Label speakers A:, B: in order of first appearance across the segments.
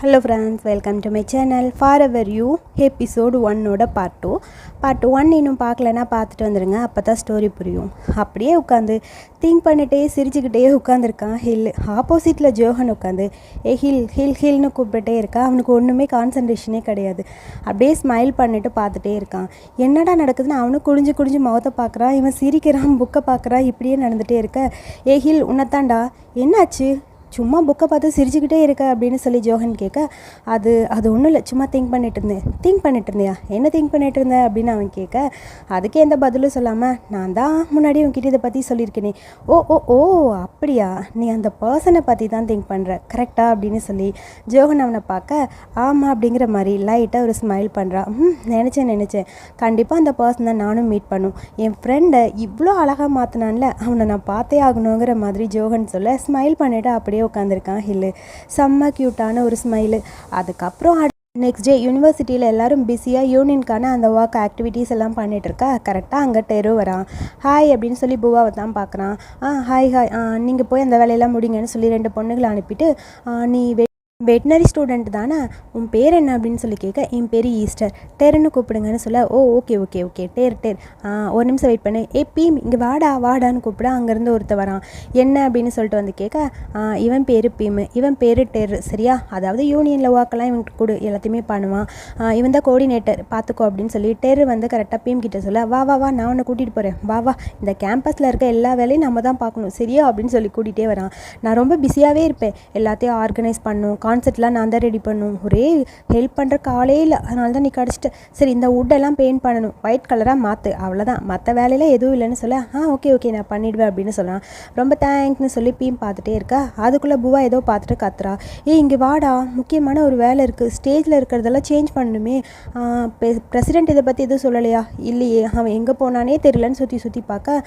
A: Hello friends welcome to my channel forever you episode ஒன்னோட part two part one இன்னும் பார்க்கலன்னா பார்த்துட்டு வந்துடுங்க அப்போ தான் ஸ்டோரி புரியும். அப்படியே உட்காந்து திங்க் பண்ணிட்டே சிரிச்சுக்கிட்டே உட்காந்துருக்கான் ஹில். ஆப்போசிட்டில் ஜோஹன் உட்காந்து ஏ ஹில் ஹில் ஹில்னு கூப்பிட்டுட்டே இருக்கான். அவனுக்கு ஒன்றுமே கான்சன்ட்ரேஷனே கிடையாது. அப்படியே ஸ்மைல் பண்ணிட்டு பார்த்துட்டே இருக்கான். என்னடா நடக்குதுன்னு அவனும் குடிஞ்சு குடிஞ்சு முகத்தை பார்க்குறான். இவன் சிரிக்கிறான் புக்கை பார்க்குறான். இப்படியே நடந்துகிட்டே இருக்க. ஏ ஹில் உன்னத்தாண்டா என்னாச்சு? சும்மா புக்கை பார்த்து சிரிச்சுக்கிட்டே இருக்க அப்படின்னு சொல்லி ஜோஹன் கேட்க அது அது ஒன்றும் இல்லை. சும்மா திங்க் பண்ணிட்டு இருந்தேன். திங்க் பண்ணிட்டு இருந்தியா? என்ன திங்க் பண்ணிட்டு இருந்தேன் அப்படின்னு அவன் கேட்க அதுக்கு எந்த பதிலும் சொல்லாமல் நான் தான் முன்னாடி உன்கிட்ட இதை பற்றி சொல்லியிருக்கேனே. ஓ ஓ ஓ அப்படியா? நீ அந்த பர்சனை பற்றி தான் திங்க் பண்ணுற கரெக்டாக அப்படின்னு சொல்லி ஜோஹன் அவனை பார்க்க ஆமாம் அப்படிங்கிற மாதிரி லைட்டாக ஒரு ஸ்மைல் பண்ணுறான் ம் நினச்சேன் நினச்சேன். கண்டிப்பாக அந்த பர்சன் தான் நானும் மீட் பண்ணும். என் ஃப்ரெண்டை இவ்வளோ அழகாக மாற்றினான்ல அவனை நான் பார்த்தே ஆகணுங்கிற மாதிரி ஜோஹன் சொல்ல ஸ்மைல் பண்ணிவிட்டு அப்படியே உட்காந்துருக்கான் ஹில்லு செம்ம க்யூட்டான ஒரு ஸ்மைலு அதுக்கப்புறம் நெக்ஸ்ட் டே யூனிவர்சிட்டியில் எல்லாரும் பிஸியாக யூனியனுக்கான அந்த ஒர்க் ஆக்டிவிட்டீஸ் எல்லாம் பண்ணிட்டு இருக்கா கரெக்டாக அங்கே டெரு வரான். ஹாய் அப்படின்னு சொல்லி பூவாவை தான் பார்க்குறான். ஆ ஹாய் ஹாய் நீங்கள் போய் அந்த வேலையெல்லாம் முடிங்கன்னு சொல்லி ரெண்டு பொண்ணுங்களை அனுப்பிட்டு நீ வெட்னரி வெட்டினரி ஸ்டூடெண்ட் தானே? உன் பேர் என்ன அப்படின்னு சொல்லி கேட்க என் பேர் ஈஸ்டர். டெருன்னு கூப்பிடுங்கன்னு சொல்ல ஓ ஓகே ஓகே ஓகே டேர் டேர் ஒரு நிமிஷம் வெயிட் பண்ணு. ஏ பீம் இங்கே வாடா வாடான்னு கூப்பிட. அங்கேருந்து ஒருத்த வரான். என்ன அப்படின்னு சொல்லிட்டு வந்து கேட்க இவன் பேர் பீமு. இவன் பேர் டேர். சரியா? அதாவது யூனியனில் ஒர்க்கெல்லாம் இவன் கொடு. எல்லாத்தையுமே பண்ணுவான். இவன் தான் கோஆர்டினேட்டர் பார்த்துக்கோ அப்படின்னு சொல்லி டெரு வந்து கரெக்டாக பீம் கிட்ட சொல்ல வா வா வா. நான் உன்னை கூட்டிகிட்டு போகிறேன் வா வா. இந்த கேம்பஸில் இருக்க எல்லா வேலையும் நம்ம தான் பார்க்கணும். சரியா? அப்படின்னு சொல்லி கூட்டிகிட்டே வரான். நான் ரொம்ப பிஸியாகவே இருப்பேன். எல்லாத்தையும் ஆர்கனைஸ் பண்ணும் கான்செப்ட்லாம் நான் தான் ரெடி பண்ணும் ஒரே ஹெல்ப் பண்ணுற காலே இல்லை. அதனால தான் நீ கிடச்சிட்ட சரி இந்த வுட்டெல்லாம் பெயிண்ட் பண்ணணும். ஒயிட் கலராக மாற்று அவ்வளோதான் மற்ற வேலையெல்லாம் எதுவும் இல்லைன்னு சொல்ல ஆ ஓகே ஓகே நான் பண்ணிடுவேன் அப்படின்னு சொல்கிறான் ரொம்ப தேங்க்ஸ்னு சொல்லி பீம் பார்த்துட்டே இருக்கா. அதுக்குள்ளே புவா ஏதோ பார்த்துட்டு கத்துறா. ஏய் இங்கே வாடா. முக்கியமான ஒரு வேலை இருக்குது ஸ்டேஜில் இருக்கிறதெல்லாம் சேஞ்ச் பண்ணணுமே. பிரசிடென்ட் இதை பற்றி எதுவும் சொல்லலையா? இல்லையே. அவன் எங்கே போனானே தெரியலன்னு சுற்றி சுற்றி பார்க்க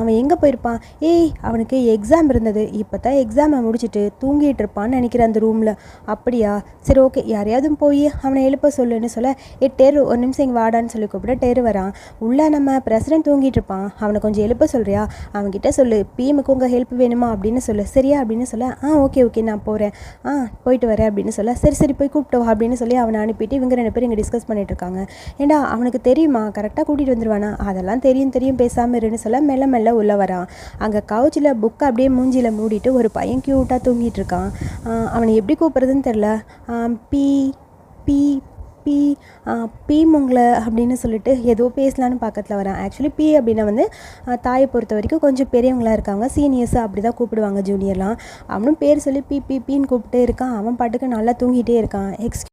A: அவன் எங்கே போயிருப்பான்? ஏய் அவனுக்கு எக்ஸாம் இருந்தது. இப்போ தான் எக்ஸாமை முடிச்சுட்டு தூங்கிட்டு இருப்பான்னு நினைக்கிறேன் அந்த ரூமில் அப்படியா? சரி ஓகே யாரையாவது போய் அவனை எழுப்ப சொல்லுன்னு சொல்ல ஏ டேரு ஒரு நிமிஷம் இங்கே வாடான்னு சொல்லி கூப்பிட டேரு வரான். உள்ளே நம்ம பிரசிடென்ட் தூங்கிட்டு இருப்பான். அவனை கொஞ்சம் எழுப்ப சொல்கிறியா அவன்கிட்ட சொல்லு. பீமுக்கு உங்கள் ஹெல்ப் வேணுமா? அப்படின்னு சொல்லு. சரியா? அப்படின்னு சொல்ல ஆ ஓகே ஓகே நான் போகிறேன் ஆ போயிட்டு வரேன் அப்படின்னு சொல்ல சரி சரி போய் கூப்பிட்டு வா அப்படின்னு சொல்லி அவனை அனுப்பிட்டு இவங்க ரெண்டு பேரும் இங்கே டிஸ்கஸ் பண்ணிட்டு இருக்காங்க. ஏண்டா அவனுக்கு தெரியுமா? கரெக்டாக கூட்டிகிட்டு வந்துடுவானா அதெல்லாம் தெரியும் தெரியும். பேசாமல் இருன்னு சொல்ல மெல்ல மெல்ல உள்ளே வரான். அங்கே கவுச்சில் புக்கை அப்படியே மூஞ்சியில் மூடிட்டு ஒரு பையன் க்யூட்டாக தூங்கிட்டு இருக்கான். அவனை எப்படி கூப்பிட்டு கூப்பிட்றதுன்னு தெரில பி பி பி பி முங்களை அப்படின்னு சொல்லிட்டு ஏதோ பேசலான்னு பக்கத்தில் வரேன் ஆக்சுவலி பி அப்படின்னா வந்து தாயை பொறுத்த வரைக்கும் கொஞ்சம் பெரியவங்களா இருக்காங்க. சீனியர்ஸ் அப்படி தான் கூப்பிடுவாங்க ஜூனியர்லாம் அவனும் பேர் சொல்லி பி பி பின்னு கூப்பிட்டே இருக்கான். அவன் பாட்டுக்கு நல்லா தூங்கிட்டே இருக்கான். எக்ஸ்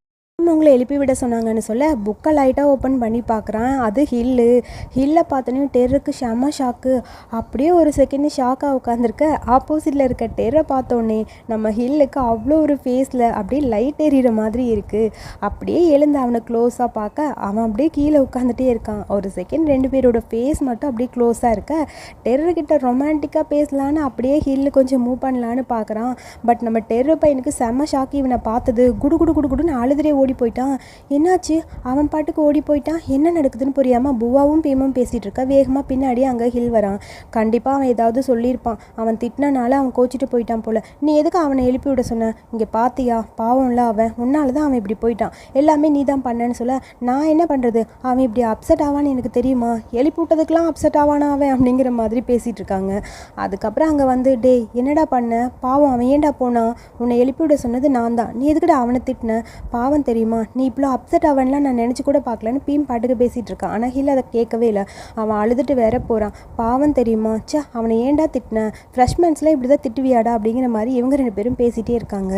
A: உங்களை எழுப்பி விட சொன்னாங்கன்னு சொல்ல புக்கை லைட்டாக ஓப்பன் பண்ணி பார்க்குறான். அது ஹில்லு ஹில்லை பார்த்தோன்னே டெருக்கு செம ஷாக்கு அப்படியே ஒரு செகண்ட் ஷாக்காக உட்காந்துருக்க ஆப்போசிட்டில் இருக்க டெரை பார்த்தோன்னே நம்ம ஹில்லுக்கு அவ்வளோ ஒரு ஃபேஸில் அப்படியே லைட் எறிகிற மாதிரி இருக்குது அப்படியே எழுந்து அவனை க்ளோஸாக பார்க்க அவன் அப்படியே கீழே உட்காந்துட்டே இருக்கான். ஒரு செகண்ட் ரெண்டு பேரோட ஃபேஸ் மட்டும் அப்படியே க்ளோஸாக இருக்க. டெருக்கிட்ட ரொமான்டிக்காக பேசலான்னு அப்படியே ஹில்லு கொஞ்சம் மூவ் பண்ணலான்னு பார்க்குறான். பட் நம்ம டெரு பையனுக்கு செம ஷாக்கு இவனை பார்த்தது. குடு குடு குடு குடுன்னு அழுதுறே ஓடி போயிட்டான். என்னாச்சு? அவன் பாட்டுக்கு ஓடி போயிட்டான். என்ன நடக்குதுன்னு புரியாமல் புவாவும் பீமும் பேசிகிட்டு இருக்கா. வேகமாக பின்னாடியே அங்கே ஹில் வரான். கண்டிப்பாக அவன் ஏதாவது சொல்லியிருப்பான். அவன் திட்டினால அவன் கோச்சிட்டு போயிட்டான் போல். நீ எதுக்கு அவனை எழுப்பி விட சொன்ன? இங்கே பார்த்தியா பாவம்ல அவன். உன்னால தான் அவன் இப்படி போயிட்டான். எல்லாமே நீ தான் பண்ணேன்னு சொல்ல. நான் என்ன பண்ணுறது அவன் இப்படி அப்செட் ஆவான்னு எனக்கு தெரியுமா? எழுப்பி விட்டதுக்கெலாம் அப்செட் ஆவானா அவன் அப்படிங்கிற மாதிரி பேசிகிட்டு இருக்காங்க. அதுக்கப்புறம் அங்கே வந்து டேய் என்னடா பண்ண? பாவம் அவன் ஏன்டா போனான்? உன்னை எழுப்பி விட சொன்னது நான் தான் நீ எதுக்குடா அவனை திட்டின? பாவம் தெரியும்? நீ இவ்வளோ அப்செட் ஆவன்லாம் நான் நினச்சி கூட பார்க்கலன்னு பீம் பாட்டுக்கு பேசிகிட்டு இருக்கான். ஆனால் ஹில் அதை கேட்கவே இல்லை. அவன் அழுதுட்டு வேற போகிறான் பாவம் தெரியுமா? சே அவனை ஏன்டா திட்டினேன் ஃப்ரெஷ்மேன்ஸ்லாம் இப்படி தான் திட்டுவியாடா? அப்படிங்கிற மாதிரி இவங்க ரெண்டு பேரும் பேசிகிட்டே இருக்காங்க.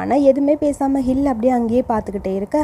A: ஆனால் எதுவுமே பேசாமல் ஹில் அப்படியே அங்கேயே பார்த்துக்கிட்டே இருக்க.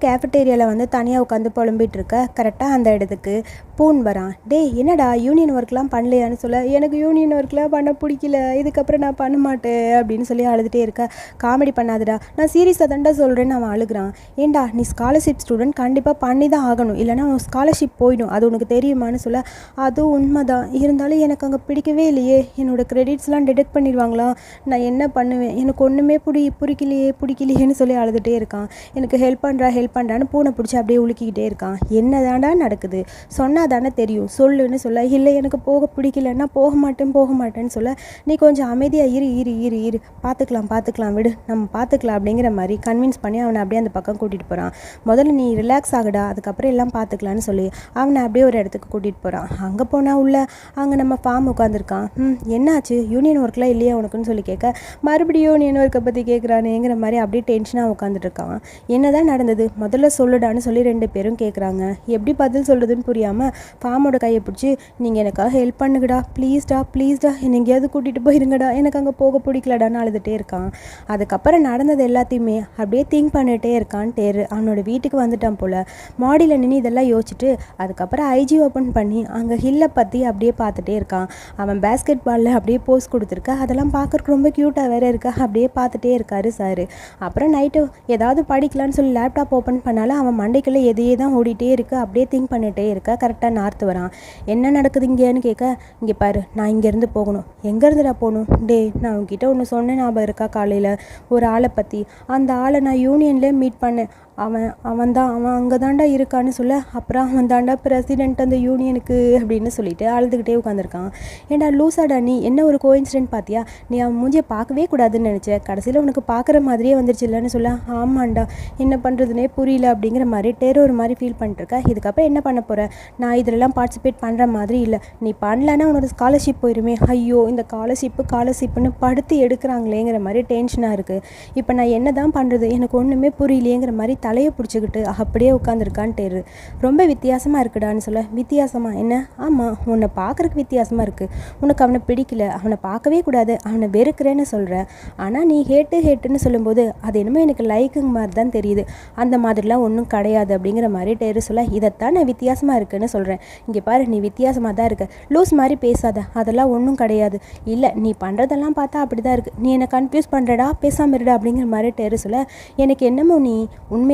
A: கேஃபட்டேரியாவில் வந்து தனியாக உட்காந்து புலம்பிகிட்ருக்க கரெக்டாக அந்த இடத்துக்கு பூன் வரான். டேய் என்னடா யூனியன் ஒர்க்லாம் பண்ணலையான்னு சொல்ல. எனக்கு யூனியன் ஒர்க்லாம் பண்ண பிடிக்கல. இதுக்கப்புறம் நான் பண்ண மாட்டேன் அப்படின்னு சொல்லி அழுதுகிட்டே இருக்க. காமெடி பண்ணாதடா. நான் சீரியஸாக தான்டா சொல்கிறேன்னு அவன் அழுகிறான். ஏன்டா நீ ஸ்காலர்ஷிப் ஸ்டூடெண்ட் கண்டிப்பாக பண்ணி தான் ஆகணும். இல்லைனா உன் ஸ்காலர்ஷிப் போயிடும். அது உனக்கு தெரியுமான்னு சொல்ல. அதுவும் உண்மைதான். இருந்தாலும் எனக்கு அங்கே பிடிக்கவே இல்லையே. என்னோடய கிரெடிட்ஸ்லாம் டிடெக்ட் பண்ணிடுவாங்களா? நான் என்ன பண்ணுவேன்? எனக்கு ஒன்றுமே பிடி பிடிக்கலையே பிடிக்கலையேன்னு சொல்லி அழுதுகிட்டே இருக்கான். எனக்கு ஹெல்ப் பண்ணுறா ஹெல்ப் பண்ணுறான்னு பூனை பிடிச்சி அப்படியே உலுக்கிக்கிட்டே இருக்கான். என்ன தாண்டா நடக்குது? சொன்னால் தானே தெரியும். சொல்லுன்னு சொல்ல இல்லை எனக்கு போக பிடிக்கலன்னா போக மாட்டேன் போக மாட்டேன்னு சொல்ல நீ கொஞ்சம் அமைதியாக இரு இரு இரு இரு. பார்த்துக்கலாம் பார்த்துக்கலாம் விடு. நம்ம பார்த்துக்கலாம் அப்படிங்கிற மாதிரி கன்வின்ஸ் பண்ணி அவனை அப்படியே அந்த பக்கம் கூட்டிகிட்டு போகிறான் முதல்ல நீ ரிலாக்ஸ் ஆகுடா அதுக்கப்புறம் எல்லாம் பார்த்துக்கலான்னு சொல்லி. அவனை அப்படியே ஒரு இடத்துக்கு கூட்டிகிட்டு போகிறான் அங்கே போனால் உள்ள அங்கே நம்ம ஃபார்ம் உட்காந்துருக்கான் ம் என்னாச்சு? யூனியன் ஒர்க்லாம் இல்லையா உனக்குன்னு சொல்லி கேட்க மறுபடியும் யூனியன் ஒர்க்கை பற்றி கேட்குறானேங்கிற மாதிரி அப்படியே டென்ஷனாக உட்காந்துட்டு இருக்கான். என்னதான் நடந்தது? முதல்ல சொல்லுடான்னு சொல்லி ரெண்டு பேரும் கேட்குறாங்க எப்படி பதில் சொல்கிறதுன்னு புரியாமல் ஃபார்மோட கையை பிடிச்சி நீங்கள் எனக்காக ஹெல்ப் பண்ணுங்கடா ப்ளீஸ்டா ப்ளீஸ்டா என்னை எங்கேயாவது கூட்டிகிட்டு போயிருங்கடா எனக்கு அங்கே போக பிடிக்கலடான்னு அழுதுகிட்டே இருக்கான். அதுக்கப்புறம் நடந்தது எல்லாத்தையுமே அப்படியே திங்க் பண்ணிகிட்டே இருக்கான் டேரு அவனோட வீட்டுக்கு வந்துட்டான் போல். மாடியில் நின்று இதெல்லாம் யோசிச்சுட்டு அதுக்கப்புறம் ஐஜி ஓப்பன் பண்ணி அங்கே ஹில்லை பற்றி அப்படியே பார்த்துட்டே இருக்கான். அவன் பேஸ்கெட் பாலில் அப்படியே போஸ் கொடுத்துருக்க. அதெல்லாம் பார்க்குறக்கு ரொம்ப க்யூட்டாக வேறு இருக்கா. அப்படியே பார்த்துட்டே இருக்காரு சார். அப்புறம் நைட்டு ஏதாவது படிக்கலான்னு சொல்லி லேப்டாப் ஓப்பன் பண்ணாலும் அவன் மண்டைக்குள்ளே எதையே தான் ஓடிட்டே இருக்கு அப்படியே திங்க் பண்ணிகிட்டே இருக்க. கரெக்டாக நார்த்து வரான். என்ன நடக்குது இங்கேன்னு கேட்க இங்கே பாரு நான் இங்கேருந்து போகணும். எங்கேருந்துடா போகணும்? டே நான் உங்ககிட்ட ஒன்று சொன்னேன் ஞாபகம் இருக்கா காலையில்? ஒரு ஆளை பற்றி அந்த ஆளை நான் யூனியன்லேயே மீட் பண்ணேன். அவன் அவன் தான் அவன் அங்கே தாண்டா இருக்கான்னு சொல்ல அப்புறம் அவன் தாண்டா பிரசிடென்ட் அந்த யூனியனுக்கு அப்படின்னு சொல்லிட்டு அழுதுகிட்டே உட்காந்துருக்கான் ஏண்டா லூசாடா நீ? என்ன ஒரு கோயின்சிடென்ட் பார்த்தியா நீ அவன் மூஞ்சியை பார்க்கவே கூடாதுன்னு நினச்ச. கடைசியில் உனக்கு பார்க்குற மாதிரியே வந்துருச்சு இல்லைன்னு சொல்ல. ஆமாண்டா என்ன பண்ணுறதுனே புரியல அப்படிங்கிற மாதிரி டேரோர் மாதிரி ஃபீல் பண்ணிட்டுருக்க. இதுக்கப்புறம் என்ன பண்ண போகிற நான் இதிலலாம் பார்ட்டிசிபேட் பண்ணுற மாதிரி இல்லை. நீ பண்ணலன்னா உன்னோட ஸ்காலர்ஷிப் போயிருமே. ஐயோ இந்த ஸ்காலர்ஷிப்பு ஸ்காலர்ஷிப்புன்னு படுத்து எடுக்கிறாங்களேங்கிற மாதிரி டென்ஷனாக இருக்குது இப்போ நான் என்ன தான் பண்ணுறது எனக்கு ஒன்றுமே புரியலேங்கிற மாதிரி தலையை பிடிச்சிக்கிட்டு அப்படியே உட்காந்துருக்கான்ட்டு ரொம்ப வித்தியாசமாக இருக்குடான்னு சொல்ல. வித்தியாசமாக என்ன? ஆமாம் உன்னை பார்க்குறக்கு வித்தியாசமாக இருக்குது உனக்கு அவனை பிடிக்கல. அவனை பார்க்கவே கூடாது. அவனை வெறுக்கிறேன்னு சொல்கிறேன் ஆனால் நீ ஹேட்டு ஹேட்டுன்னு சொல்லும்போது அது என்னமோ எனக்கு லைக்குங்க மாதிரி தான் தெரியுது. அந்த மாதிரிலாம் ஒன்றும் கிடையாது அப்படிங்கிற மாதிரி டெரு சொல்ல. இதைத்தான் நான் வித்தியாசமாக இருக்குன்னு சொல்கிறேன் இங்கே பாரு நீ வித்தியாசமாக தான் இருக்க. லூஸ் மாதிரி பேசாத. அதெல்லாம் ஒன்றும் கிடையாது. இல்லை நீ பண்ணுறதெல்லாம் பார்த்தா அப்படி தான் இருக்குது நீ என்னை கன்ஃபியூஸ் பண்ணுறடா பேசாமல் இருடா அப்படிங்கிற மாதிரி டெரு சொல்ல. எனக்கு என்னமோ நீ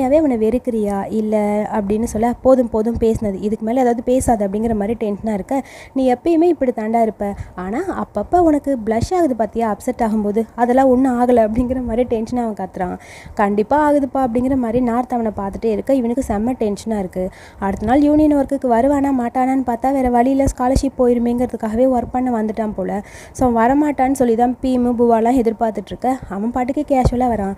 A: உண்மையாகவே அவனை வெறுக்கிறியா? இல்லை அப்படின்னு சொல்ல போதும் போதும் பேசினது. இதுக்கு மேலே ஏதாவது பேசாது அப்படிங்கிற மாதிரி டென்ஷனாக இருக்க. நீ எப்பயுமே இப்படி தாண்டா இருப்ப. ஆனால் அப்பப்போ உனக்கு ப்ளஷ் ஆகுது பார்த்தியா அப்செட் ஆகும்போது. அதெல்லாம் ஒன்றும் ஆகலை அப்படிங்கிற மாதிரி டென்ஷனாக அவன் கத்துறான். கண்டிப்பாக ஆகுதுப்பா அப்படிங்கிற மாதிரி நார்த் அவனை பார்த்துட்டே இருக்க. இவனுக்கு செம்ம டென்ஷனாக இருக்குது அடுத்த நாள் யூனியன் ஒர்க்குக்கு வருவானா மாட்டானான்னு பார்த்தா வேறு வழியில் ஸ்காலர்ஷிப் போயிருமேங்கிறதுக்காகவே ஒர்க் பண்ண வந்துட்டான் போல். ஸோ அவன் வரமாட்டான்னு சொல்லி தான் பீமு புவாலாம் எதிர்பார்த்துட்ருக்க அவன் பாட்டுக்கு கேஷுவலாக வரான்.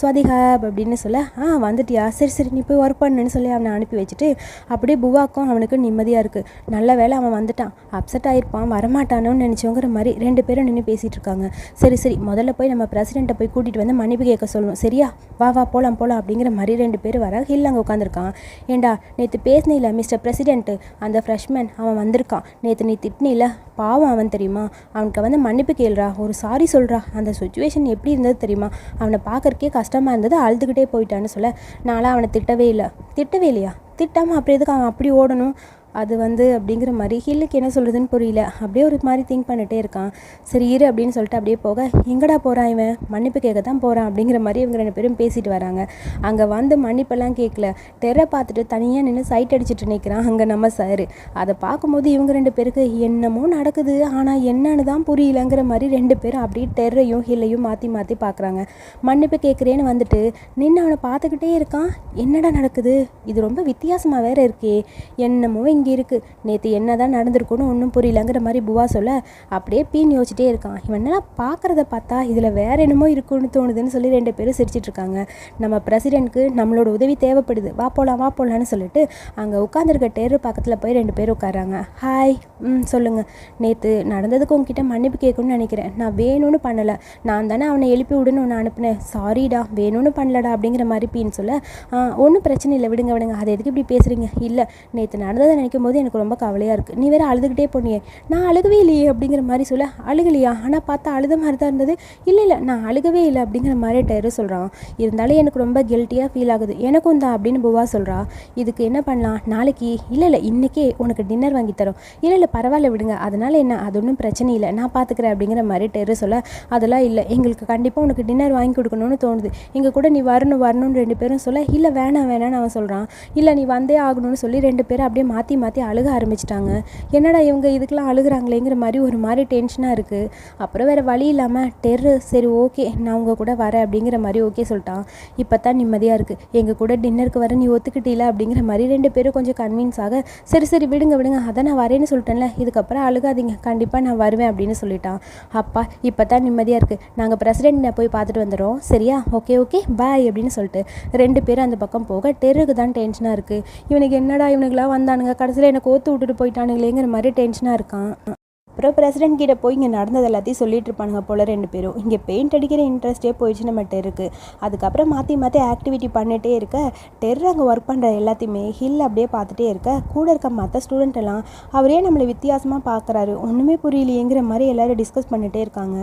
A: ஸ்வதிகா அப்படின்னு சொல்ல ஆ வந்துட்டியா? சரி சரி நீ போய் ஒர்க் பண்ணுன்னு சொல்லி அவனை அனுப்பி வச்சுட்டு அப்படியே புவாக்கும் அவனுக்கு நிம்மதியாக இருக்குது நல்ல வேலை அவன் வந்துட்டான். அப்செட் ஆகிருப்பான் வரமாட்டானோன்னு நினச்சோங்கிற மாதிரி ரெண்டு பேரும் நின்று பேசிகிட்டு இருக்காங்க. சரி சரி முதல்ல போய் நம்ம பிரசிடெண்ட்டை போய் கூட்டிகிட்டு வந்து மன்னிப்பு கேட்க சொல்லுவோம். சரியா? வா வா போகலாம் போகலாம் அப்படிங்கிற மாதிரி ரெண்டு பேர் வர ஹில் அங்கே உட்காந்துருக்கான் ஏண்டா நேற்று பேசினில்ல மிஸ்டர் பிரசிடென்ட்டு அந்த ஃப்ரெஷ்மேன் அவன் வந்திருக்கான். நேற்று நீ திட்டினில பாவம் அவன் தெரியுமா? அவனுக்கு வந்து மன்னிப்பு கேள்றா ஒரு சாரி சொல்கிறா அந்த சுச்சுவேஷன் எப்படி இருந்தது தெரியுமா? அவனை பார்க்கறக்கே கஷ்டமாக இருந்தது அழுதுகிட்டே போயிட்டான்னு சொல்ல நான்லாம் அவனை திட்டவே இல்லை. திட்டவே இல்லையா? திட்டாமல் அப்புறம் எதுக்கு அவன் அப்படி ஓடணும்? அது வந்து அப்படிங்கிற மாதிரி ஹில்லுக்கு என்ன சொல்கிறதுன்னு புரியல. அப்படியே ஒரு மாதிரி திங்க் பண்ணிகிட்டே இருக்கான். சரி இரு அப்படின்னு சொல்லிட்டு அப்படியே போக எங்கடா போகிறான் இவன்? மன்னிப்பு கேட்க தான் போகிறான் அப்படிங்கிற மாதிரி இவங்க ரெண்டு பேரும் பேசிட்டு வராங்க. அங்கே வந்து மன்னிப்பெல்லாம் கேட்கல. டெர்ரை பார்த்துட்டு தனியாக நின்று சைட் அடிச்சுட்டு நிற்கிறான் அங்கே நம்ம சார் அதை பார்க்கும்போது இவங்க ரெண்டு பேருக்கு என்னமோ நடக்குது ஆனால் என்னன்னு தான் புரியலங்கிற மாதிரி ரெண்டு பேரும் அப்படியே டெர்ரையும் ஹில்லையும் மாற்றி மாற்றி பார்க்குறாங்க. மன்னிப்பு கேட்குறேன்னு வந்துட்டு நின்று அவனை பார்த்துக்கிட்டே இருக்கான். என்னடா நடக்குது? இது ரொம்ப வித்தியாசமாக வேறு இருக்கே. என்னமோ இங்கே இருக்குது நேற்று என்ன தான் நடந்திருக்குன்னு ஒன்றும் புரியலங்கிற மாதிரி புவா சொல்ல அப்படியே பீன் யோசிச்சிட்டே இருக்கான். இவன் என்னடா பார்க்குறத பார்த்தா இதில் வேற என்னமோ இருக்குன்னு தோணுதுன்னு சொல்லி ரெண்டு பேரும் சிரிச்சிட்டு இருக்காங்க. நம்ம பிரசிடென்ட்க்கு நம்மளோட உதவி தேவைப்படுது. வா போகலாம் வா போகலான்னு சொல்லிட்டு அங்கே உட்காந்துருக்க டேரு பக்கத்தில் போய் ரெண்டு பேர் உட்காராங்க ஹாய் ம் சொல்லுங்கள் நேற்று நடந்ததுக்கு உங்ககிட்ட மன்னிப்பு கேட்கணும்னு நினைக்கிறேன். நான் வேணும்னு பண்ணலை. நான் தானே அவனை எழுப்பி விடுன்னு ஒன்று அனுப்புனேன். சாரிடா வேணும்னு பண்ணலடா அப்படிங்கிற மாதிரி பீன்னு சொல்ல ஒன்றும் பிரச்சனை இல்லை. விடுங்க விடுங்க. அதை எதுக்கு இப்படி பேசுகிறீங்க இல்லை நேற்று நடந்ததை நினைக்கும் போது எனக்கு ரொம்ப கவலையாக இருக்குது நீ வேறு அழுதுகிட்டே போனியே. நான் அழுகவே இல்லையே அப்படிங்கிற மாதிரி சொல்ல அழுகலையா? ஆனால் பார்த்தா அழுத மாதிரி தான் இருந்தது. இல்லை இல்லை நான் அழுகவே இல்லை. அப்படிங்கிற மாதிரி டெரு சொல்கிறான் இருந்தாலும் எனக்கு ரொம்ப கில்ட்டியாக ஃபீல் ஆகுது. எனக்கும் தான் அப்படின்னு புவா சொல்கிறா இதுக்கு என்ன பண்ணலாம்? நாளைக்கு இல்லை இல்லை இன்றைக்கே உனக்கு டின்னர் வாங்கி தரோம். இல்லை இல்லை பரவாயில்ல விடுங்க. அதனால் என்ன? அது ஒன்றும் பிரச்சனை இல்லை. நான் பார்த்துக்கிறேன் அப்படிங்கிற மாதிரி டெரு சொல்ல அதெல்லாம் இல்லை. எங்களுக்கு கண்டிப்பாக உனக்கு டின்னர் வாங்கி கொடுக்கணும்னு தோணுது. எங்கள் கூட நீ வரணும் வரணும்னு ரெண்டு பேரும் சொல்ல இல்லை வேணாம் வேணாம்னு அவன் சொல்கிறான் இல்லை நீ வந்தே ஆகணும்னு சொல்லி ரெண்டு பேரும் அப்படியே மாற்றி மாற்றி அழுக ஆரம்பிச்சிட்டாங்க. என்னடா இவங்க இதுக்கெலாம் அழுகுறாங்களேங்கிற மாதிரி ஒரு மாதிரி டென்ஷனாக இருக்குது அப்புறம் வேறு வழி இல்லாமல் டெர்ரு சரி ஓகே நான் உங்கள் கூட வரேன் அப்படிங்கிற மாதிரி ஓகே சொல்லிட்டான். இப்போ தான் நிம்மதியாக இருக்குது எங்கள் கூட டின்னருக்கு வர நீ ஒத்துக்கிட்டீல? அப்படிங்கிற மாதிரி ரெண்டு பேரும் கொஞ்சம் கன்வின்ஸ் ஆக சரி சரி விடுங்க விடுங்க அதான் நான் வரேன்னு சொல்லிட்டேன்ல. இதுக்கப்புறம் அழுகாதீங்க. கண்டிப்பாக நான் வருவேன் அப்படின்னு சொல்லிட்டான். அப்பா இப்போ தான் நிம்மதியாக இருக்குது நாங்கள் பிரசிடெண்ட்டை போய் பார்த்துட்டு வந்துடுறோம். சரியா? ஓகே ஓகே பாய் அப்படின்னு சொல்லிட்டு ரெண்டு பேரும் அந்த பக்கம் போக டெருக்கு தான் டென்ஷனாக இருக்குது இவனுக்கு என்னடா இவனுக்குலாம் வந்தானுங்க கடைசியில் என்னை கோத்து விட்டுட்டு போயிட்டானுங்களேங்கிற மாதிரி டென்ஷனாக இருக்கான். அப்புறம் பிரசிடென்ட் கிட்ட போய் இங்கே நடந்தது எல்லாத்தையும் சொல்லிட்டு இருப்பானுங்க போல ரெண்டு பேரும். இங்கே பெயிண்ட் அடிக்கிற இன்ட்ரெஸ்ட்டே போயிடுச்சு நம்மகிட்ட இருக்குது அதுக்கப்புறம் மாற்றி மாற்றி ஆக்டிவிட்டி பண்ணிட்டே இருக்க டெர் அங்கே ஒர்க் பண்ணுற எல்லாத்தையுமே ஹில் அப்படியே பார்த்துட்டே இருக்க கூட இருக்க மற்ற ஸ்டூடெண்ட் எல்லாம் அவரே நம்மளை வித்தியாசமாக பார்க்குறாரு. ஒன்றுமே புரியலையேங்கிற மாதிரி எல்லோரும் டிஸ்கஸ் பண்ணிகிட்டே இருக்காங்க.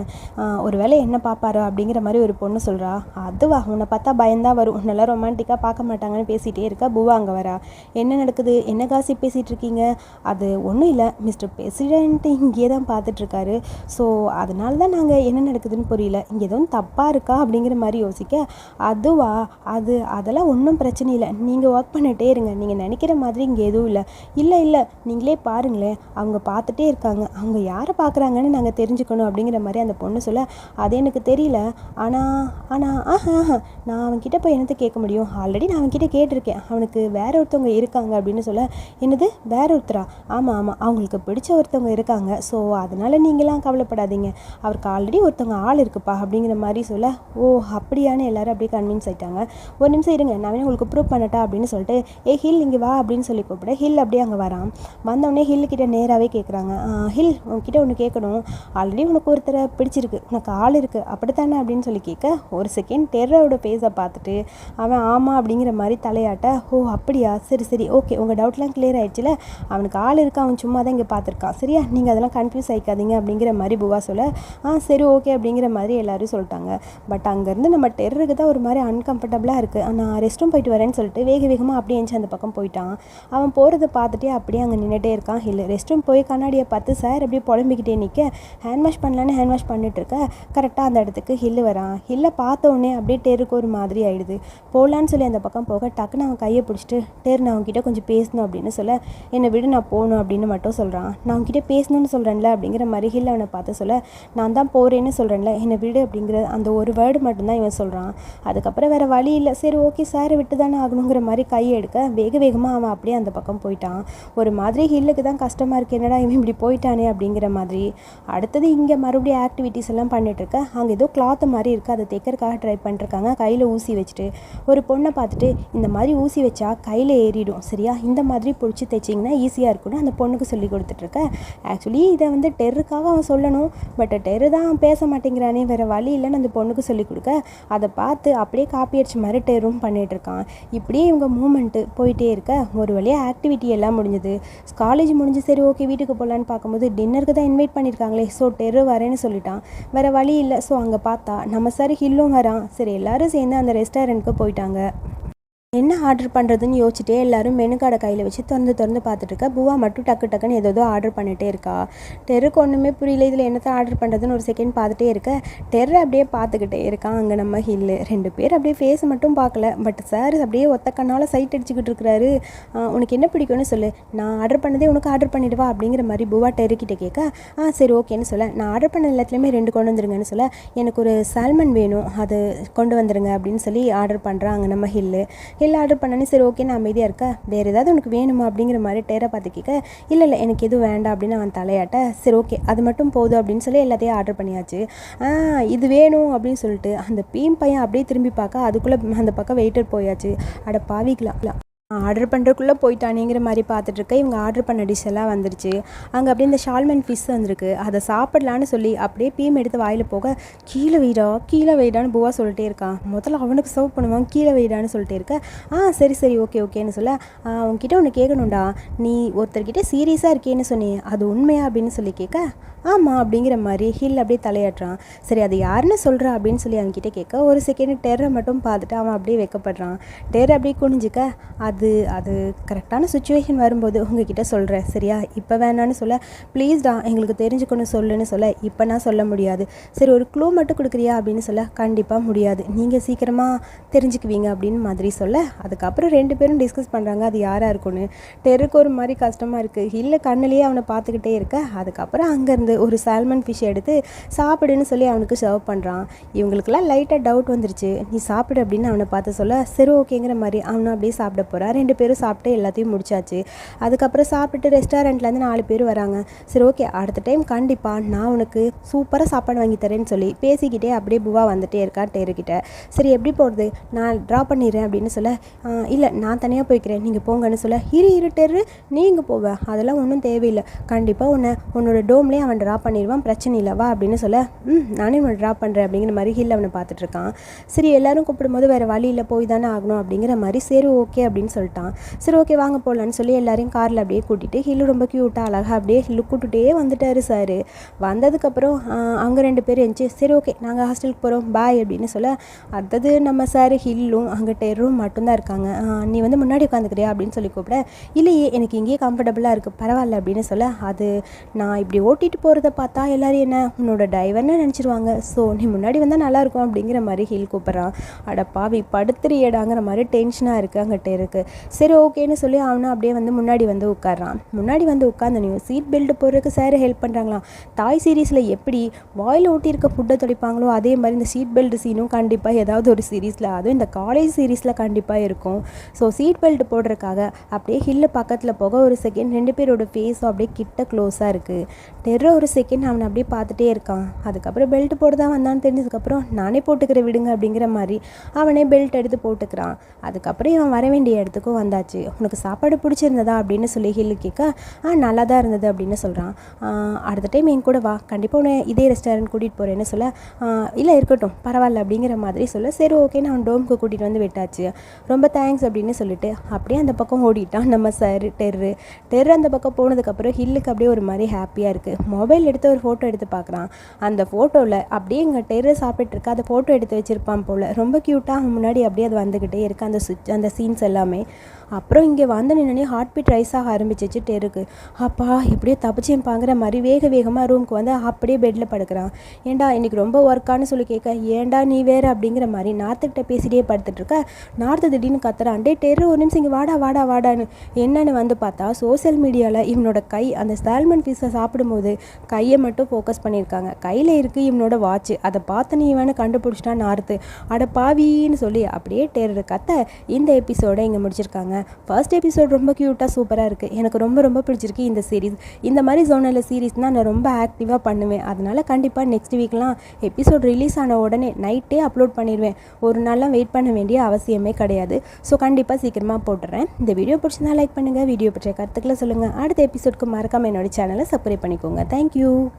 A: ஒரு வேளை என்ன பார்ப்பாரோ அப்படிங்கிற மாதிரி ஒரு பொண்ணு சொல்கிறா அதுவா உன்னை பார்த்தா பயந்தான் வரும். உன்னெல்லாம் ரொமான்டிக்காக பார்க்க மாட்டாங்கன்னு பேசிகிட்டே இருக்கா புவா அங்கே வரா. என்ன நடக்குது? என்ன காசி பேசிகிட்டு இருக்கீங்க? அது ஒன்றும் இல்லை மிஸ்டர் பிரசிடென்ட் இங்கே தான் பார்த்துட்ருக்காரு. ஸோ அதனால தான் நாங்கள் என்ன நடக்குதுன்னு புரியல. இங்கே எதுவும் தப்பாக இருக்கா அப்படிங்கிற மாதிரி யோசிக்க அதுவா? அது அதெல்லாம் ஒன்றும் பிரச்சனை இல்லை. நீங்கள் ஒர்க் பண்ணிகிட்டே இருங்க. நீங்கள் நினைக்கிற மாதிரி இங்கே எதுவும் இல்லை. இல்லை இல்லை. நீங்களே பாருங்களேன். அவங்க பார்த்துட்டே இருக்காங்க. அவங்க யாரை பார்க்குறாங்கன்னு நாங்கள் தெரிஞ்சுக்கணும் அப்படிங்கிற மாதிரி அந்த பொண்ணு சொல்ல அது எனக்கு தெரியல. ஆனால் ஆனால் ஆஹா ஆஹா, நான் அவன்கிட்ட போய் என்னத்தை கேட்க முடியும்? ஆல்ரெடி நான் அவன்கிட்ட கேட்டிருக்கேன். அவனுக்கு வேற ஒருத்தவங்க இருக்காங்க அப்படின்னு சொல்ல என்னது? வேற ஒருத்தரா? ஆமாம் ஆமாம் அவங்களுக்கு பிடிச்ச ஒருத்தவங்க இருக்காங்க. ஸோ அதனால் நீங்களாம் கவலைப்படாதீங்க. அவருக்கு ஆல்ரெடி ஒருத்தவங்க ஆள் இருக்குப்பா அப்படிங்கிற மாதிரி சொல்ல ஓ அப்படியான்னு எல்லாரும் அப்படியே கன்வின்ஸ் ஆயிட்டாங்க. ஒரு நிமிஷம் இருங்க நான் வேணா உங்களுக்கு ப்ரூவ் பண்ணட்டா அப்படின்னு சொல்லிட்டு ஏ ஹில் இங்கே வா அப்படின்னு சொல்லி கூப்பிட ஹில் அப்படியே அங்கே வரான். வந்தவொடனே ஹில் கிட்டே நேராகவே கேட்குறாங்க ஹில் உங்ககிட்ட ஒன்று கேட்கணும் ஆல்ரெடி உனக்கு ஒருத்தரை பிடிச்சிருக்கு. உனக்கு ஆள் இருக்குது அப்படித்தானே? அப்படின்னு சொல்லி கேட்க ஒரு செகண்ட் டெர்ரோட பேஸை பார்த்துட்டு அவன் ஆமாம் அப்படிங்கிற மாதிரி தலையாட்ட ஓ அப்படியா? சரி சரி. ஓகே உங்கள் டவுட்லாம் கிளியர் ஆயிடுச்சுல. அவனுக்கு ஆள் இருக்கு? அவன் சும்மா தான் இங்கே பார்த்துருக்கான். சரியா? நீங்கள் அதெல்லாம் கன்ஃபியூஸ் ஆகிக்காதீங்க அப்படிங்கிற மாதிரி புவா சொல்ல ஆ சரி ஓகே அப்படிங்கிற மாதிரி எல்லோரும் சொல்லிட்டாங்க. பட் அங்கேருந்து நம்ம டெர்ருக்கு தான் ஒரு மாதிரி அன்கம்ஃபர்டபுளாக இருக்குது நான் ரெஸ்ட் ரூம் போயிட்டு வரேன்னு சொல்லிட்டு வேக வேகமாக அப்படியே எந்திச்சு அந்த பக்கம் போயிட்டான். அவன் போகிறத பார்த்துட்டே அப்படியே அங்கே நின்றுட்டே இருக்கான். ஹில் ரெஸ்ட் ரூம் போய் கண்ணாடியை பார்த்து சார் அப்படியே புலம்பிக்கிட்டே நிற்க ஹேண்ட் வாஷ் பண்ணலான்னு ஹேண்ட் வாஷ் பண்ணிட்டுருக்க கரெக்டாக அந்த இடத்துக்கு ஹில் வரான். ஹில்லை பார்த்த உடனே அப்படியே டெருக்கு ஒரு மாதிரி ஆகிடுது போகலான்னு சொல்லி அந்த பக்கம் போக டக்குன்னு அவன் கையை பிடிச்சிட்டு டேர் நான் அவன்கிட்ட கொஞ்சம் பேசணும் அப்படின்னு சொல்ல என்னை விடு நான் போகணும் அப்படின்னு மட்டும் சொல்கிறான் நான் அவன்கிட்ட பேசணும்னு சொல்கிறேன்ல அப்படிங்கிற மாதிரி அவனை பார்த்து சொல்ல நான் தான் போகிறேன்னு சொல்கிறேன்ல என்னை விடு அப்படிங்கிற அந்த ஒரு வேர்டு மட்டும்தான் இவன் சொல்கிறான் அதுக்கப்புறம் வேறு வழி இல்லை. சரி ஓகே சாரை விட்டு தானே ஆகணுங்கிற மாதிரி கையை எடுக்க வேக வேகமாக அவன் அப்படியே அந்த பக்கம் போயிட்டான். ஒரு மாதிரி ஹில்லுக்கு தான் கஷ்டமாக இருக்குது என்னடா இவன் இப்படி போயிட்டானே அப்படிங்கிற மாதிரி. அடுத்தது இங்கே மறுபடியும் ஆக்டிவிட்டீஸ் எல்லாம் பண்ணிட்டு அங்கே ஏதோ கிளாத் மாதிரி இருக்குது அதை தைக்கிறதுக்காக ட்ரை பண்ணிருக்காங்க. கையில் ஊசி வச்சுட்டு. ஒரு பொண்ணை பார்த்துட்டு இந்த மாதிரி ஊசி வச்சா கையில் ஏறிடும். சரியா? இந்த மாதிரி பிடிச்சி தைச்சிங்கன்னா ஈஸியாக இருக்கும்னு அந்த பொண்ணுக்கு சொல்லி கொடுத்துட்ருக்க ஆக்சுவலி இதை வந்து டெருக்காக அவன் சொல்லணும். பட் டெரு தான் பேச மாட்டேங்கிறானே வேறு வழி இல்லைன்னு அந்த பொண்ணுக்கு சொல்லி கொடுக்க அதை பார்த்து அப்படியே காப்பி அடிச்சு மாதிரி டெரும் பண்ணிகிட்ருக்கான் இப்படியே இவங்க மூமெண்ட்டு போயிட்டே இருக்க ஒரு வழியாக ஆக்டிவிட்டி எல்லாம் முடிஞ்சது. காலேஜ் முடிஞ்சு சரி ஓகே வீட்டுக்கு போகலான்னு பார்க்கும்போது டின்னருக்கு தான் இன்வைட் பண்ணியிருக்காங்களே ஸோ டெரு வரேன்னு சொல்லிட்டான். வேறு வழி இல்லை. ஸோ அங்கே பார்த்தா நம்ம சார் ஹில்லும் வரான். சரி எல்லாரும் சேர்ந்து அந்த ரெஸ்டாரண்ட்டுக்கு போயிட்டாங்க. என்ன ஆர்டர் பண்ணுறதுன்னு யோசிச்சுட்டே எல்லாரும் மெனு கார்டை கையில் வச்சு திறந்து திறந்து பார்த்துட்டு இருக்கா புவா மட்டும் டக்கு டக்குன்னு ஏதோ ஆர்டர் பண்ணிகிட்டே இருக்கா. டெருக்கு ஒன்றுமே புரியல. இதில் என்னத்தை ஆர்டர் பண்ணுறதுன்னு ஒரு செகண்ட் பார்த்துட்டே இருக்க. டெர் அப்படியே பார்த்துக்கிட்டே இருக்கான் அங்கே நம்ம ஹில்லு ரெண்டு பேர் அப்படியே ஃபேஸ் மட்டும் பார்க்கல. பட் சார் அப்படியே ஒத்த கண்ணால் சைட் அடிச்சுக்கிட்டு இருக்கிறாரு. உனக்கு என்ன பிடிக்கும்னு சொல்லு. நான் ஆர்டர் பண்ணதே உனக்கு ஆர்டர் பண்ணிடுவா அப்படிங்கிற மாதிரி புவா டெருக்கிட்ட கேட்க ஆ சரி ஓகேன்னு சொல்ல. நான் ஆர்டர் பண்ண எல்லாத்துலேயுமே ரெண்டு கொண்டு வந்துருங்கன்னு சொல்ல. எனக்கு ஒரு சால்மன் வேணும். அது கொண்டு வந்துருங்க அப்படின்னு சொல்லி ஆர்டர் பண்ணுறான் அங்கே நம்ம ஹில்லு இல்லை ஆர்டர் பண்ணனே சரி ஓகே நான் அமைதியாக இருக்க வேறு ஏதாவது உனக்கு வேணுமா அப்படிங்கிற மாதிரி டேரை பார்த்து கேட்க இல்லை இல்லை எனக்கு எதுவும் வேண்டாம் அப்படின்னு அவன் தலையாட்ட சரி ஓகே அது மட்டும் போதும் அப்படின்னு சொல்லி எல்லாத்தையும் ஆர்டர் பண்ணியாச்சு. இது வேணும் அப்படின்னு சொல்லிட்டு அந்த பீம் பையன் அப்படியே திரும்பி பார்க்க அதுக்குள்ளே அந்த பக்கம் வெயிட்டர் போயாச்சு. அட பாவிக்கலாம் ஆர்டர் பண்ணுறதுக்குள்ளே போயிட்டானேங்கிற மாதிரி பார்த்துட்ருக்கேன் இவங்க ஆர்டர் பண்ண டிஷ் எல்லாம் வந்துருச்சு. அங்கே அப்படியே இந்த ஷால்மன் ஃபிஷ் வந்திருக்கு. அதை சாப்பிடலான்னு சொல்லி அப்படியே பீம் எடுத்து வாயில் போக கீழே வைடா கீழே வைடான்னு புவா சொல்லிட்டே இருக்கான் முதல்ல அவனுக்கு சர்வ் பண்ணுவான் கீழே வைடான்னு சொல்லிட்டே இருக்க. ஆ சரி சரி ஓகே ஓகேன்னு சொல்ல "ஆ, ஒன்று கேட்கணும்டா நீ ஒருத்தர்கிட்ட சீரியஸாக இருக்கேன்னு சொன்னி அது உண்மையா? அப்படின்னு சொல்லி கேட்க ஆமாம் அப்படிங்கிற மாதிரி ஹில் அப்படியே தலையாட்டுறான். சரி அது யாருன்னு சொல்கிறா அப்படின்னு சொல்லி அவன்கிட்ட கேட்க ஒரு செகண்ட் டெர்ரை மட்டும் பார்த்துட்டு அவன் அப்படியே வைக்கப்படுறான். டெர் அப்படியே குனிஞ்சிக்க அது அது கரெக்டான சுச்சுவேஷன் வரும்போது உங்ககிட்ட சொல்கிறேன் சரியா? இப்போ வேணான்னு சொல்ல ப்ளீஸ்டா எங்களுக்கு தெரிஞ்சுக்கணும் சொல்லுன்னு சொல்ல இப்போ நான் சொல்ல முடியாது. சரி ஒரு க்ளூ மட்டும் கொடுக்குறியா? அப்படின்னு சொல்ல கண்டிப்பாக முடியாது. நீங்கள் சீக்கிரமாக தெரிஞ்சுக்குவீங்க அப்படின்னு மாதிரி சொல்ல அதுக்கப்புறம் ரெண்டு பேரும் டிஸ்கஸ் பண்ணுறாங்க அது யாராக இருக்கும்னு. டெருக்கு ஒரு மாதிரி கஷ்டமாக இருக்குது இல்லை கண்ணிலேயே அவனை பார்த்துக்கிட்டே இருக்க அதுக்கப்புறம் அங்கேருந்து ஒரு சால்மன் ஃபிஷ் எடுத்து சாப்பிடுன்னு சொல்லி அவனுக்கு சர்வ் பண்ணுறான் இவங்களுக்குலாம் லைட்டாக டவுட் வந்துருச்சு. நீ சாப்பிடு அப்படின்னு அவனை பார்த்து சொல்ல சரி ஓகேங்கிற மாதிரி அவனும் அப்படியே சாப்பிட போகிறான் ரெண்டு பேரும் சாப்பிட்டு எல்லாத்தையும் முடிச்சாச்சு. அதுக்கப்புறம் சாப்பிட்டு ரெஸ்டாரண்ட்லேருந்து நாலு பேர் வராங்க. சரி ஓகே அடுத்த டைம் கண்டிப்பாக நான் உனக்கு சூப்பராக சாப்பாடு வாங்கி தரேன்னு சொல்லி பேசிக்கிட்டே அப்படியே புவா வந்துட்டே இருக்கா டேருக்கிட்ட சரி எப்படி போகிறது நான் ட்ரா பண்ணிடுறேன் அப்படின்னு சொல்ல இல்லை நான் தனியாக போய்க்கிறேன். நீங்கள் போங்கன்னு சொல்ல இரு இரு டெரு நீ இங்கே அதெல்லாம் ஒன்றும் தேவையில்லை. கண்டிப்பாக உன்னை உன்னோட டோம்லேயே அவன் ட்ரா பண்ணிடுவான் பிரச்சனை இல்லைவா அப்படின்னு சொல்ல ம் நானே உன்னை ட்ரா பண்ணுறேன் அப்படிங்கிற மாதிரி ஹில் அவனை பார்த்துட்ருக்கான் சரி எல்லோரும் கூப்பிடும்போது வேறு வழியில் போய் தானே ஆகணும் அப்படிங்கிற மாதிரி சரி ஓகே அப்படின்னு சொல்லிட்டான். சரி ஓகே வாங்க போகலான்னு சொல்லி எல்லாரையும் காரில் அப்படியே கூட்டிகிட்டு ஹில்லு ரொம்ப க்யூட்டாக அழகாக அப்படியே ஹில்லு கூட்டுகிட்டே வந்துட்டாரு சார். வந்ததுக்கப்புறம் அங்கே ரெண்டு பேர் இருந்துச்சு சரி ஓகே நாங்கள் ஹாஸ்டலுக்கு போகிறோம் பாய் அப்படின்னு சொல்ல அடுத்தது நம்ம சார் ஹில்லும் அங்கே டெரும் மட்டும்தான் இருக்காங்க. ஆ, நீ வந்து முன்னாடி உட்காந்துக்கிறியா? அப்படின்னு சொல்லி கூப்பிட இல்லையே எனக்கு இங்கேயே கம்ஃபர்டபுளாக இருக்குது பரவாயில்ல அப்படின்னு சொல்ல அது நான் இப்படி ஓட்டிட்டு போகிறத பார்த்தா எல்லோரும் என்ன உன்னோட டிரைவர்னு நினச்சிருவாங்க. ஸோ நீ முன்னாடி வந்தால் நல்லாயிருக்கும் அப்படிங்கிற மாதிரி ஹில் கூப்பிட்றான். அடப்பாவி படுத்துறியடாங்கிற மாதிரி டென்ஷனாக இருக்குது அங்கிட்ட இருக்குது சரி ஓகேன்னு சொல்லி அவனை அப்படியே வந்து முன்னாடி வந்து உட்காறான் முன்னாடி வந்து உட்காந்து நீ சீட் பெல்ட் போடுறதுக்கு சார் ஹெல்ப் பண்ணுறாங்களாம் தாய் சீரீஸில் எப்படி வாயில் ஊட்டியிருக்க ஃபுட்டை துடைப்பாங்களோ அதே மாதிரி இந்த சீட் பெல்ட் சீனும் கண்டிப்பாக ஏதாவது ஒரு சீரீஸில் அதுவும் இந்த காலேஜ் சீரீஸில் கண்டிப்பாக இருக்கும். ஸோ சீட் பெல்ட் போடுறதுக்காக அப்படியே ஹில்லு பக்கத்தில் போக ஒரு செகண்ட் ரெண்டு பேரோட ஃபேஸும் அப்படியே கிட்ட க்ளோஸாக இருக்குது டெரோ ஒரு செகண்ட் அவனை அப்படியே பார்த்துட்டே இருக்கான். அதுக்கப்புறம் பெல்ட் போட்டு தான் வந்தான்னு தெரிஞ்சதுக்கப்புறம் நானே போட்டுக்கிறேன் விடுங்க அப்படிங்கிற மாதிரி அவனே பெல்ட் எடுத்து போட்டுக்கிறான். அதுக்கப்புறம் இவன் வர வேண்டிய இடத்துக்கும் வந்தாச்சு. உனக்கு சாப்பாடு பிடிச்சிருந்ததா? அப்படின்னு சொல்லி ஹில்லு கேட்க ஆ நல்லா தான் இருந்தது அப்படின்னு சொல்கிறான் அடுத்த டைம் என் கூட வா. கண்டிப்பாக உன்னை இதே ரெஸ்டாரண்ட் கூட்டிகிட்டு போகிறேன்னு சொல்ல இல்லை இருக்கட்டும். பரவாயில்ல அப்படிங்கிற மாதிரி சொல்ல சரி ஓகே நான் டோம்க்கு கூட்டிகிட்டு வந்து விட்டாச்சு. ரொம்ப தேங்க்ஸ் அப்படின்னு சொல்லிட்டு அப்படியே அந்த பக்கம் ஓடிட்டான் நம்ம சார் டெர்ரு. டெர்ரு அந்த பக்கம் போனதுக்கப்புறம் ஹில்லுக்கு அப்படியே ஒரு மாதிரி ஹாப்பியாக இருக்குது மொபைல் மொபைல் எடுத்து ஒரு ஃபோட்டோ எடுத்து பார்க்குறான். அந்த ஃபோட்டோவில் அப்படியே இங்கே டெர்ரு சாப்பிட்டு அதை அந்த ஃபோட்டோ எடுத்து வச்சுருப்பான் போல். ரொம்ப க்யூட்டாக அவன் முன்னாடி அப்படியே அது வந்துக்கிட்டே இருக்குது அந்த சுவிட்ச் அந்த சீன்ஸ் எல்லாமே. அப்புறம் இங்கே வந்து நின்னே ஹார்ட் பீட் ரைஸ் ஆக ஆரம்பிச்சிச்சு டெருக்கு அப்பா எப்படியோ தப்பிச்சேன் பாங்கிற மாதிரி வேக வேகமாக ரூமுக்கு வந்து அப்படியே பெட்டில் படுக்கிறான். ஏன்டா இன்னைக்கு ரொம்ப ஒர்க்கான்னு சொல்லி கேட்க ஏன்டா நீ வேறு அப்படிங்கிற மாதிரி நார்த்துக்கிட்ட பேசிட்டே படுத்துட்டு இருக்க? நார்த்து திடீர்னு கத்துறான் டே டெரு ஒரு நிமிஷம் இங்கே வாடா வாடா வாடான்னு. என்னன்னு வந்து பார்த்தா சோஷியல் மீடியாவில் இவனோட கை அந்த சால்மன் பீஸை சாப்பிடும்போது கையை மட்டும் ஃபோக்கஸ் பண்ணியிருக்காங்க. கையில் இருக்குது இவனோட வாட்ச் அதை பார்த்து நீ இவனை கண்டுபிடிச்சிட்டா நார்த்து. அட பாவின்னு சொல்லி அப்படியே டேரர் கத்த இந்த எபிசோடை இங்கே முடிச்சிருக்காங்க. ஃபர்ஸ்ட் எபிசோட் ரொம்ப க்யூட்டாக சூப்பராக இருக்குது எனக்கு ரொம்ப ரொம்ப பிடிச்சிருக்கு இந்த சீரிஸ் இந்த மாதிரி ஜோனல் சீரிஸ்னால் நான் ரொம்ப ஆக்டிவாக பண்ணுவேன். அதனால் கண்டிப்பாக நெக்ஸ்ட் வீக்லாம் எபிசோட் ரிலீஸ் ஆன உடனே நைட்டே அப்லோட் பண்ணிடுவேன் ஒரு நாள்லாம் வெயிட் பண்ண வேண்டிய அவசியமே கிடையாது. ஸோ கண்டிப்பாக சீக்கிரமாக போட்டுறேன். இந்த வீடியோ பிடிச்சிருந்தா லைக் பண்ணுங்கள் வீடியோ பற்றிய கருத்துக்களை சொல்லுங்கள் அடுத்த எபிசோட்க்கு மறக்காமல் என்னோட சேனலை சப்ஸ்கிரைப் பண்ணிக்கோங்க. Thank you Thank you.